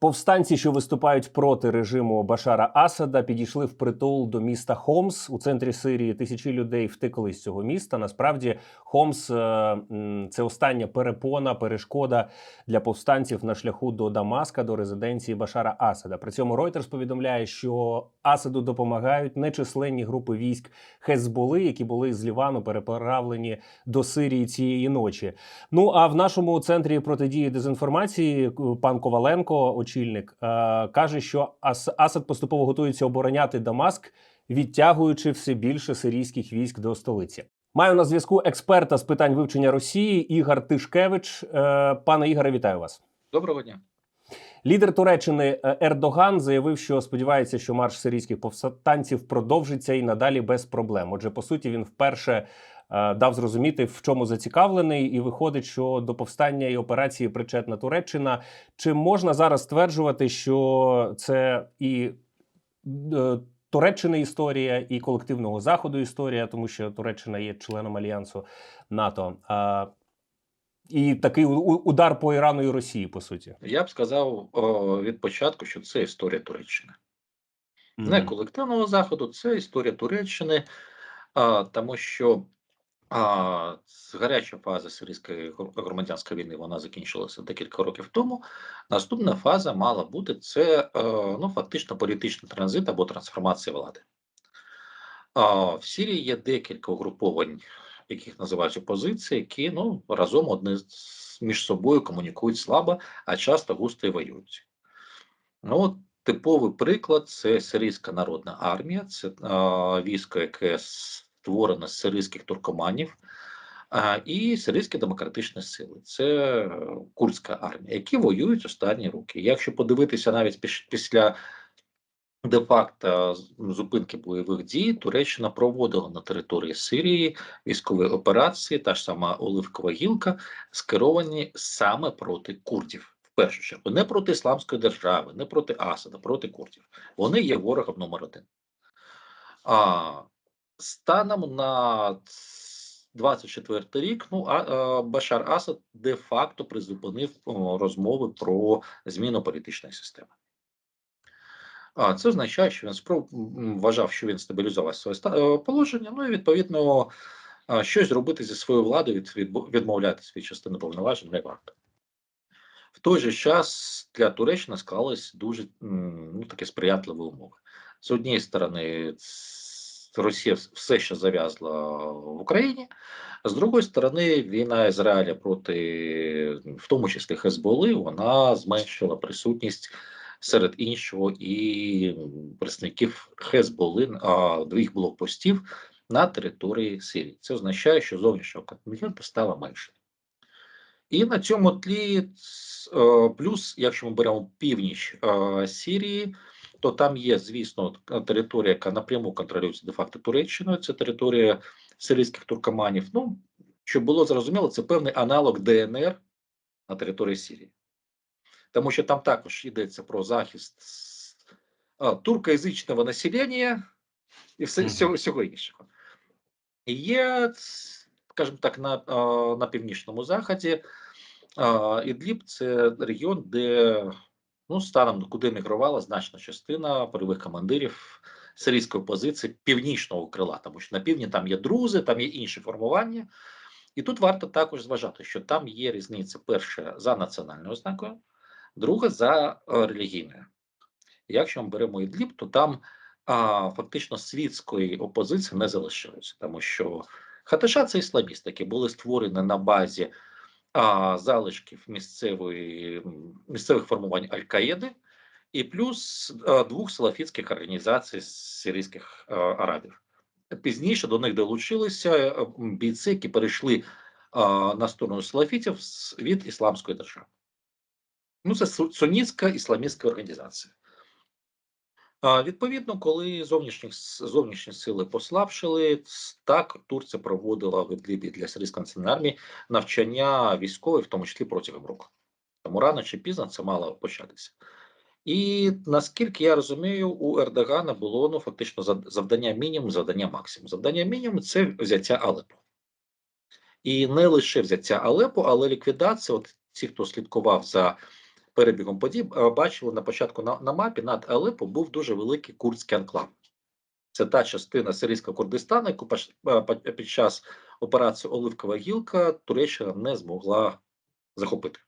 Повстанці, що виступають проти режиму Башара Асада, підійшли в притул до міста Хомс у центрі Сирії. Тисячі людей втекли з цього міста. Насправді, Хомс е, це остання перепона, перешкода для повстанців на шляху до Дамаска, до резиденції Башара Асада. При цьому Reuters повідомляє, що Асаду допомагають нечисленні групи військ Хезболи, які були з Лівану переправлені до Сирії цієї ночі. Ну а в нашому центрі протидії дезінформації е, пан Коваленко, очільник, е, каже, що Ас- Асад поступово готується обороняти Дамаск, відтягуючи все більше сирійських військ до столиці. Маю на зв'язку експерта з питань вивчення Росії Ігор Тишкевич. Е, Пане Ігоре, вітаю вас. Доброго дня. Лідер Туреччини е, Ердоган заявив, що сподівається, що марш сирійських повстанців продовжиться і надалі без проблем. Отже, по суті, він вперше дав зрозуміти, в чому зацікавлений, і виходить, що до повстання і операції причетна Туреччина. Чи можна зараз стверджувати, що це і е, Туреччини історія, і колективного заходу історія, тому що Туреччина є членом альянсу НАТО. А, і такий удар по Ірану і Росії, по суті. Я б сказав о, від початку, що це історія Туреччини. Не колективного заходу, це історія Туреччини, а, тому що а, гаряча фаза сирійської громадянської війни вона закінчилася декілька років тому. Наступна фаза мала бути це е, ну, фактично політичний транзит або трансформація влади. В Сирії є декілька угруповань, яких називають опозиції, які ну, разом одне між собою комунікують слабо, а часто густо і воюють. Ну, от типовий приклад це Сирійська народна армія, це військо, яке створено з сирійських туркоманів, і Сирійські демократичні сили. Це е, курдська армія, які воюють останні роки. Якщо подивитися навіть після де-факто зупинки бойових дій, Туреччина проводила на території Сирії військові операції, та ж сама Оливкова гілка, скеровані саме проти курдів. В першу чергу, не проти ісламської держави, не проти Асада, проти курдів. Вони є ворогом номер один. А станом на 24 рік, ну а, а Башар Асад де-факто призупинив розмови про зміну політичної системи. А це означає, що він спроб вважав, що він стабілізував своє е, положення. Ну і відповідно щось зробити зі своєю владою, від, відмовлятися від частини повноважень не варто. В той же час для Туреччини склались дуже ну, такі сприятливі умови. З однієї сторони, Росія все ще зав'язла в Україні, з другої сторони, війна Ізраїля проти, в тому числі Хезболи, вона зменшила присутність серед іншого і представників Хезболи, а двох блокпостів на території Сирії. Це означає, що зовнішнього контингенту стало менше. І на цьому тлі е, плюс, якщо ми беремо північ е, Сирії, то там є, звісно, територія, яка напряму контролюється де-факто Туреччиною, це територія сирійських туркоманів. Ну, щоб було зрозуміло, це певний аналог ДНР на території Сирії. Тому що там також йдеться про захист а, туркоязичного населення і все, всього, всього іншого. І є, скажімо так, на, на північному заході Ідліб це регіон, де ну, станом куди мігрувала значна частина польових командирів сирійської опозиції північного крила, тому що на півдні там є друзи, там є інші формування. І тут варто також зважати, що там є різниця: перше за національною ознакою, друге за е, релігійною. Якщо ми беремо Ідліб, то там а, фактично світської опозиції не залишилося, тому що Хатиша це ісламісти, які були створені на базі а, залишків місцевої, місцевих формувань Аль-Каїди і плюс а, двох салафітських організацій сирійських а, арабів. Пізніше до них долучилися бійці, які перейшли а, на сторону салафітів від ісламської держави. Ну, це су- сунітська ісламістська організація. Відповідно, коли зовнішні, зовнішні сили послабшили, так Турція проводила в Ідлібі для сирійської національної армії навчання військових, в тому числі протягом року. Тому рано чи пізно це мало початися. І наскільки я розумію, у Ердогана було ну фактично завдання мінімум, завдання максимум. Завдання мінімум це взяття Алепо. І не лише взяття Алепо, але ліквідація. От ті, хто слідкував за перебігом подій, е, бачили на початку на, на мапі над Алепо був дуже великий курдський анклав. Це та частина сирійського Курдистану, яку е, під час операції Оливкова гілка Туреччина не змогла захопити.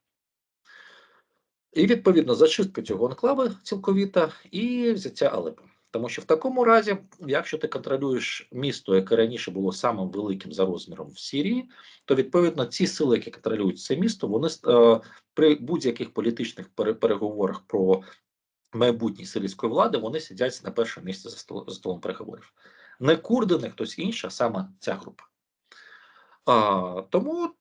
І відповідно зачистка цього анклава цілковіта і взяття Алепо. Тому що в такому разі, якщо ти контролюєш місто, яке раніше було самим великим за розміром в Сирії, то відповідно ці сили, які контролюють це місто, вони е, при будь-яких політичних переговорах про майбутнє сирійської влади, вони сидять на першому місці за столом, за столом переговорів. Не курди, не хтось інший, а саме ця група. А, тому от,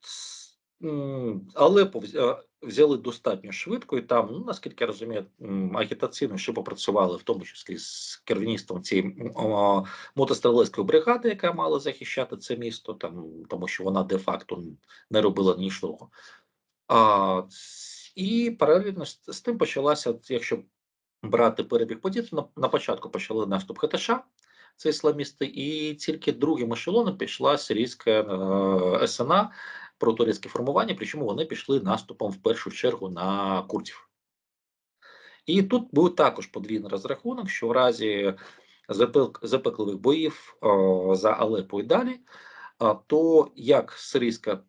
взяли достатньо швидко, і там, ну, наскільки я розумію, агітаційно ще попрацювали, в тому числі з керівництвом цієї о, мотострілецької бригади, яка мала захищати це місто, там, тому що вона де-факто не робила нічого. А, і паралельно з, з тим почалася, якщо брати перебіг подій, на, на початку почали наступ ХТШ, це ісламісти, і тільки другим ешелоном пішла сирійська е, СНА, протурецьке формування, причому вони пішли наступом в першу чергу на курдів. І тут був також подвійний розрахунок, що в разі запек- запекливих боїв за Алепо і далі, то як сирійська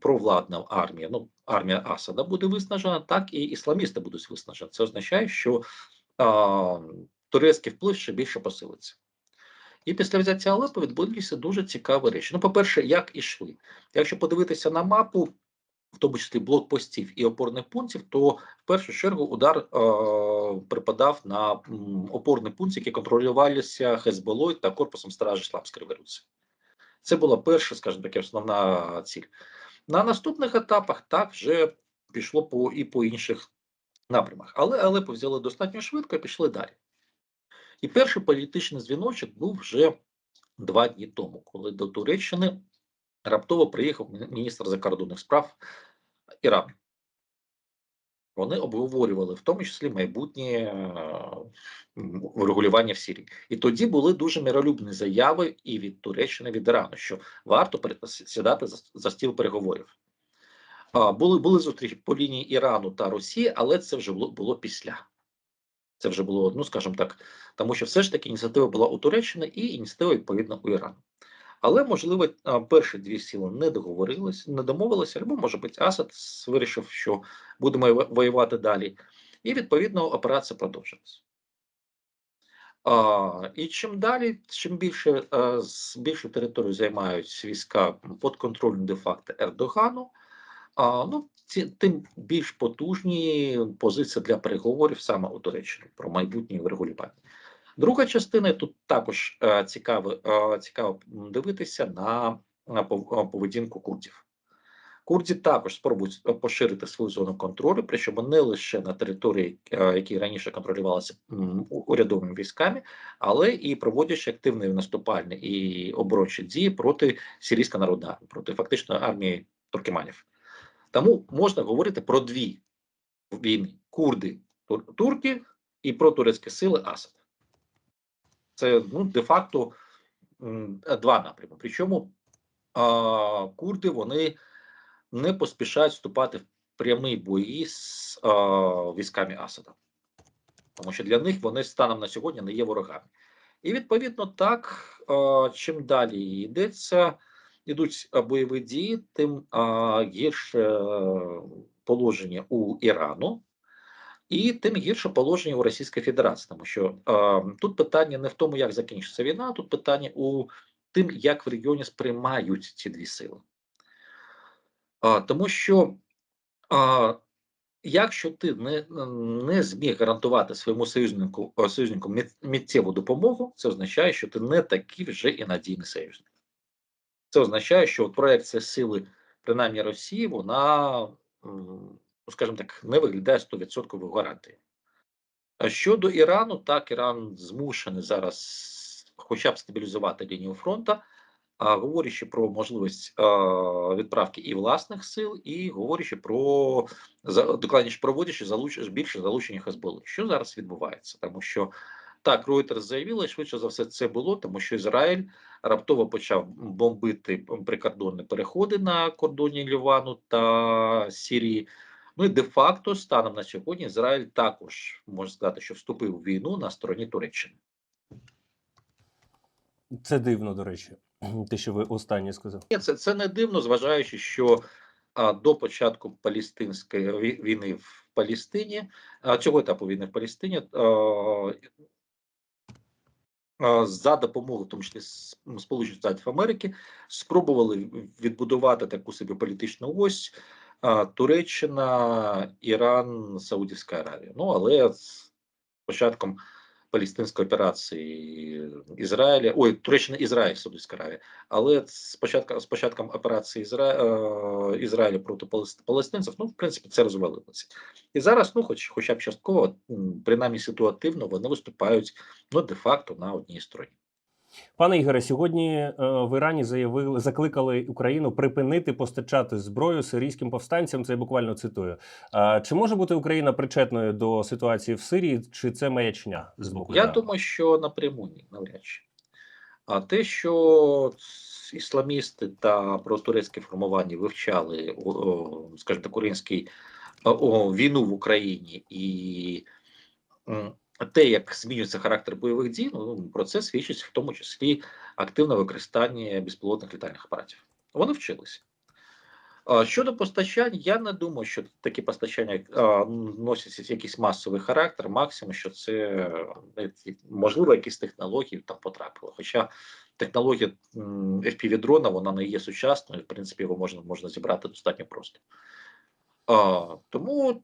провладна армія, ну армія Асада буде виснажена, так і ісламісти будуть виснажені. Це означає, що турецький вплив ще більше посилиться. І після взяття Алепо відбулися дуже цікаві речі. Ну, по-перше, як ішли. Якщо подивитися на мапу, в тому числі блокпостів і опорних пунктів, то в першу чергу удар е, припадав на опорний пункт, який контролювалися Хезболою та корпусом Стражі Ісламської революції. Це була перша, скажімо так, основна ціль. На наступних етапах так вже пішло по і по інших напрямах. Але Алепо взяли достатньо швидко і пішли далі. І перший політичний дзвіночок був вже два дні тому, коли до Туреччини раптово приїхав міністр закордонних справ Ірану. Вони обговорювали в тому числі майбутнє е, врегулювання в Сирії. І тоді були дуже миролюбні заяви і від Туреччини, і від Ірану, що варто сідати за стіл переговорів. Були, були зустрічі по лінії Ірану та Росії, але це вже було, було після. Це вже було, ну скажімо так, тому що все ж таки ініціатива була у Туреччини і ініціатива відповідно у Ірану. Але можливо, перші дві сили не договорились, не домовилися, або може бути Асад вирішив, що будемо воювати далі, і відповідно операція продовжилась. А, і чим далі, чим більше з більшу територію займають війська подконтрольні де-факто Ердогану, а, ну, ці, тим більш потужні позиції для переговорів саме у Туреччині про майбутнє врегулювання. Друга частина тут також е, цікаво, е, цікаво дивитися на, на е, поведінку курдів. Курді також спробують е, поширити свою зону контролю, причому не лише на території, е, які раніше контролювалися урядовими військами, але і проводячи активні наступальні і оборончі дії проти сирійської народної армії, проти фактично армії туркеманів. Тому можна говорити про дві війни: курди, турки і протурецькі сили Асада. Це ну, де-факто два напрями. Причому а, курди вони не поспішають вступати в прямі бої з а, військами Асада, тому що для них вони станом на сьогодні не є ворогами. І відповідно так, чим далі йдеться, йдуть бойові дії, тим гірше е, положення у Ірану. І тим гірше положення у Російської Федерації, тому що е, тут питання не в тому, як закінчиться війна, тут питання у тим, як в регіоні сприймають ці дві сили. А, тому що а, якщо ти не, не зміг гарантувати своєму союзнику, союзнику міт- миттєву допомогу, це означає, що ти не такий вже і надійний союзник. Це означає, що проекція сили, принаймні Росії, вона, ну, скажімо так, не виглядає 100% гарантією. А щодо Ірану, так, Іран змушений зараз хоча б стабілізувати лінію фронту, говорячи про можливість відправки і власних сил, і говорячи про докладніше проводячи залуч, більше залучення Хезболи. Що зараз відбувається? Тому що так, Reuters заявила, і швидше за все це було, тому що Ізраїль раптово почав бомбити прикордонні переходи на кордоні Лівану та Сирії. Ну і де-факто, станом на сьогодні, Ізраїль також можна сказати, що вступив у війну на стороні Туреччини. Це дивно, до речі, те, що ви останнє сказав. Ні, це, це не дивно, зважаючи, що а, до початку палестинської ві- війни в Палестині, а, цього етапу війни в Палестині, а, а, за допомогою, в тому числі Сполучених Штатів Америки, спробували відбудувати таку собі політичну ось Туреччина, Іран, Саудівська Аравія. Ну але з початком палестинської операції Ізраїля, ой, Туреччина, Ізраїль, Саудівська Аравія. Але з початку з початком операції Ізра... е, Ізраїля проти палест- палестинців, ну в принципі, це розвалилося. І зараз, ну, хоч хоча б частково, принаймні ситуативно, вони виступають ну де-факто на одній стороні. Пане Ігоре, сьогодні е, в Ірані заявили, закликали Україну припинити постачати зброю сирійським повстанцям. Це я буквально цитую. Чи може бути Україна причетною до ситуації в Сирії, чи це маячня з боку? Я думаю, що напряму ні, навряд чи. А те, що ісламісти та протурецькі формування вивчали, скажімо так, український війну в Україні і те, як змінюється характер бойових дій, ну, про це свідчить в тому числі активне використання безпілотних літальних апаратів. Вони вчилися. Щодо постачань, я не думаю, що такі постачання носять якийсь масовий характер. Максимум, що це е, можливо якісь технології там потрапили. Хоча технологія FPV-дрона вона не є сучасною, в принципі, його можна можна зібрати достатньо просто. Тому,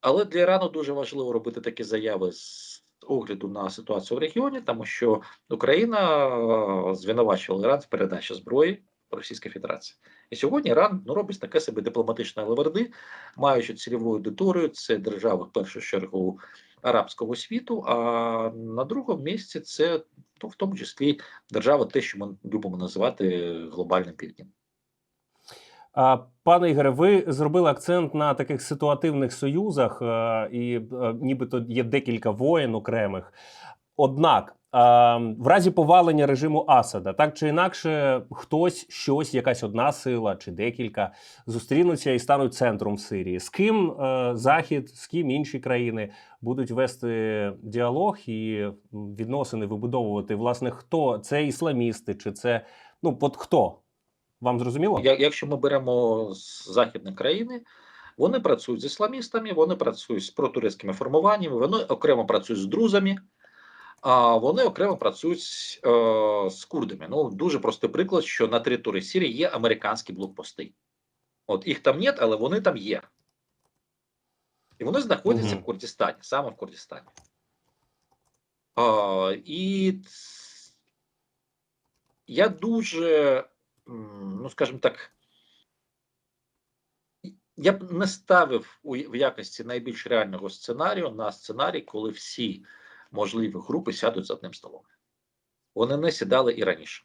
але для Ірану дуже важливо робити такі заяви з огляду на ситуацію в регіоні, тому що Україна звинувачувала Іран в передачі зброї Російської Федерації. І сьогодні Іран ну, робить таке собі дипломатичне леверди, маючи цільову аудиторію, це держави в першу чергу арабського світу. А на другому місці це ну, в тому числі держава, те, що ми любимо називати глобальним півднем. Пане Ігоре, ви зробили акцент на таких ситуативних союзах, е, і е, нібито є декілька воєн окремих. Однак, е, в разі повалення режиму Асада, так чи інакше, хтось, щось, якась одна сила чи декілька зустрінуться і стануть центром в Сирії. З ким Захід, з ким інші країни будуть вести діалог і відносини вибудовувати. Власне, хто це ісламісти, чи це ну от хто? Вам зрозуміло? Якщо ми беремо з західні країни, вони працюють з ісламістами, вони працюють з протурецькими формуваннями, вони окремо працюють з друзами, а вони окремо працюють е, з курдами. Ну дуже простий приклад, що на території Сирії є американські блокпости. От їх там нет, але вони там є. І вони знаходяться Мгм. в Курдистані, саме в Курдистані. А, і я дуже, ну скажімо так, я б не ставив у, в якості найбільш реального сценарію на сценарій, коли всі можливі групи сядуть за одним столом. Вони не сідали і раніше.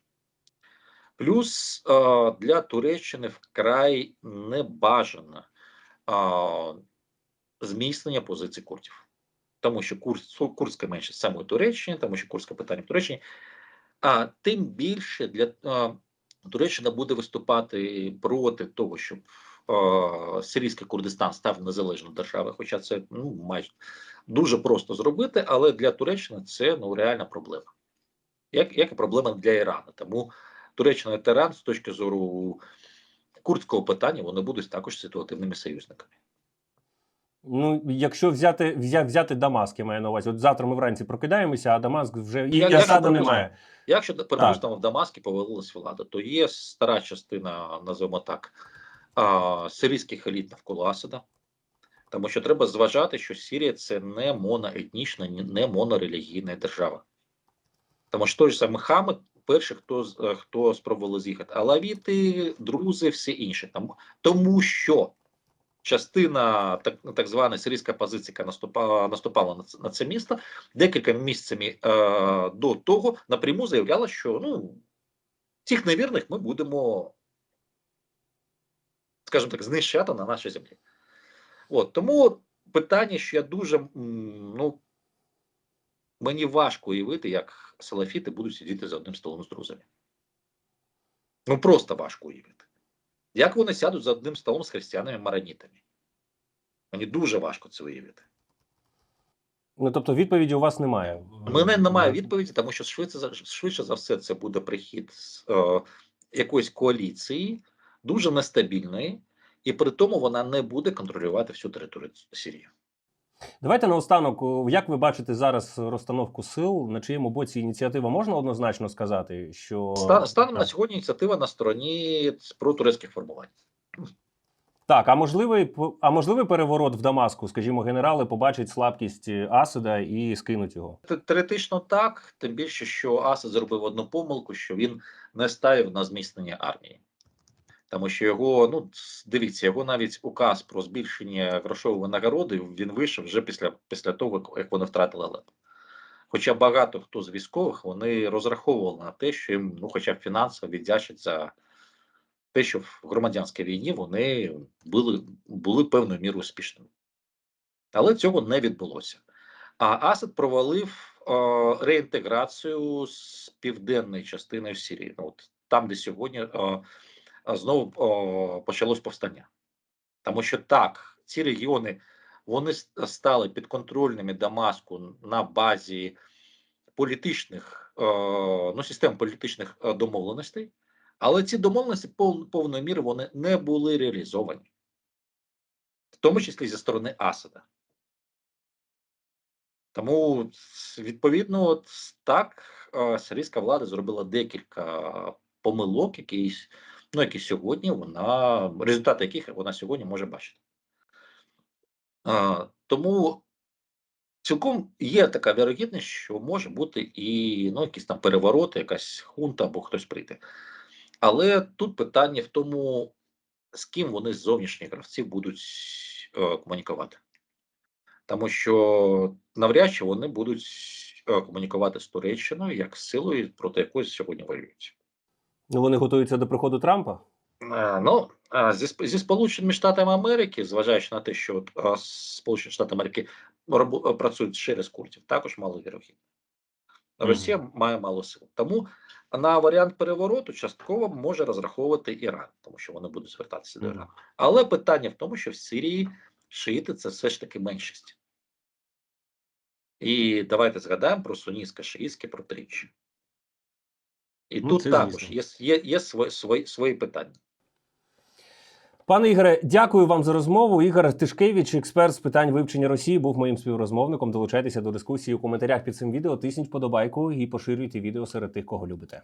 Плюс е, для Туреччини вкрай небажано е, зміцнення позицій курдів. Тому що курс, курська меншість саме у Туреччині, тому що курське питання в Туреччині. А тим більше для е, Туреччина буде виступати проти того, щоб е, сирійський Курдистан став незалежною державою, хоча це ну, майже дуже просто зробити, але для Туреччини це ну, реальна проблема. Як, як і проблема для Ірану. Тому Туреччина та Іран з точки зору курдського питання вони будуть також ситуативними союзниками. Ну, якщо взяти взя, взяти Дамаск, я маю на увазі. От завтра ми вранці прокидаємося, а Дамаск вже і Я- я Асада немає. Якщо припустимо в Дамаскі повалилась влада, то є стара частина, називаємо так, а, сирійських еліт навколо Асада. Тому що треба зважати, що Сирія це не моноетнічна, не монорелігійна держава. Тому що той же самий Хамед, перший, хто, е, хто спробували з'їхати, алавіти, друзи, всі інші. Тому, тому що частина так, так звана сирійська позиція, яка наступала, наступала на це, на це місто, декілька місяцями е, до того напряму заявляла, що ну, цих невірних ми будемо, скажімо так, знищати на нашій землі. От, тому питання, що я дуже ну, мені важко уявити, як салафіти будуть сидіти за одним столом з друзями. Ну просто важко уявити. Як вони сядуть за одним столом з християнами-маранітами? Мені дуже важко це уявити. Ну тобто відповіді у вас немає. У мене немає відповіді, тому що швидше за швидше за все це буде прихід з е, якоїсь коаліції, дуже нестабільної, і при тому вона не буде контролювати всю територію Сирії. Давайте наостанок, як ви бачите зараз розстановку сил, на чиєму боці ініціатива можна однозначно сказати, що Стан, станом на сьогодні ініціатива на стороні протурецьких формувань. Так, а можливий а можливий переворот в Дамаску? Скажімо, генерали побачать слабкість е, Асада і скинуть його. Те- Теоретично так, тим більше, що Асад зробив одну помилку, що він не ставив на зміцнення армії. Тому що його, ну дивіться, його навіть указ про збільшення грошової винагороди він вийшов вже після, після того, як вони втратили Алеп. Хоча багато хто з військових вони розраховували на те, що їм, ну, хоча б фінансово віддячать за те, що в громадянській війні вони були, були певною мірою успішними. Але цього не відбулося. А Асад провалив е, реінтеграцію з південної частини в Сирії. Ну, от там, де сьогодні е, знову е, почалось повстання. Тому що так, ці регіони вони стали підконтрольними Дамаску на базі політичних, е, ну, систем політичних домовленостей, але ці домовленості пов, повної міри вони не були реалізовані, в тому числі зі сторони Асада. Тому відповідно, так сирійська влада зробила декілька помилок, які, ну, які сьогодні вона результати яких вона сьогодні може бачити. Е, Тому цілком є така вірогідність, що може бути і ну, якісь там перевороти, якась хунта або хтось прийде. Але тут питання в тому, з ким вони з зовнішніх гравців будуть е, комунікувати. Тому що навряд чи вони будуть е, комунікувати з Туреччиною як силою, проти якої сьогодні воюють. Ну вони готуються до приходу Трампа. Е, Ну, е, зі, зі Сполученими Штатами Америки, зважаючи на те, що от, е, Сполучені Штати Америки працюють через курдів, також маловірогідно. Росія має мало сил. Тому на варіант перевороту частково може розраховувати Іран, тому що вони будуть звертатися до Ірану. Але питання в тому, що в Сирії шиїти це все ж таки меншість. І давайте згадаємо про сунітсько-шиїтське протиріччя. І Ну, тут це також є, є, є свої, свої, свої питання. Пане Ігоре, дякую вам за розмову. Ігор Тишкевич, експерт з питань вивчення Росії, був моїм співрозмовником. Долучайтеся до дискусії у коментарях під цим відео. Тисніть подобайку і поширюйте відео серед тих, кого любите.